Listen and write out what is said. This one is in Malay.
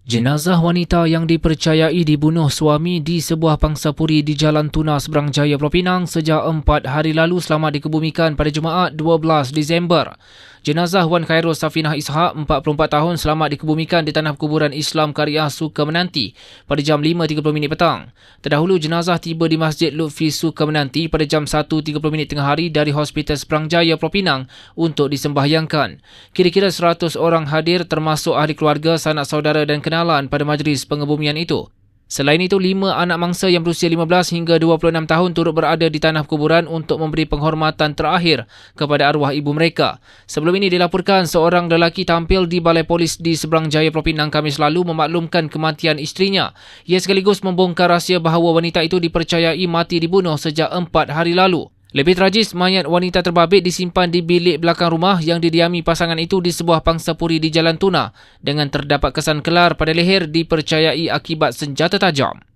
Jenazah wanita yang dipercayai dibunuh suami di sebuah pangsapuri di Jalan Tuna Seberang Jaya Pulau Pinang sejak empat hari lalu selamat dikebumikan pada Jumaat 12 Disember. Jenazah Wan Khairul Safinah Ishak, 44 tahun, selamat dikebumikan di Tanah Kuburan Islam Kariah Suka Menanti pada jam 5.30 minit petang. Terdahulu, jenazah tiba di Masjid Lutfi Suka Menanti pada jam 1.30 minit tengah hari dari Hospital Seberang Jaya Pulau Pinang untuk disembahyangkan. Kira-kira 100 orang hadir termasuk ahli keluarga, sanak saudara dan kenalan pada majlis pengebumian itu. Selain itu, lima anak mangsa yang berusia 15 hingga 26 tahun turut berada di tanah kuburan untuk memberi penghormatan terakhir kepada arwah ibu mereka. Sebelum ini dilaporkan seorang lelaki tampil di balai polis di seberang Jaya Pulau Pinang Kamis lalu memaklumkan kematian isterinya. Ia sekaligus membongkar rahsia bahawa wanita itu dipercayai mati dibunuh sejak empat hari lalu. Lebih tragis, mayat wanita terbabit disimpan di bilik belakang rumah yang didiami pasangan itu di sebuah pangsapuri di Jalan Tuna dengan terdapat kesan kelar pada leher dipercayai akibat senjata tajam.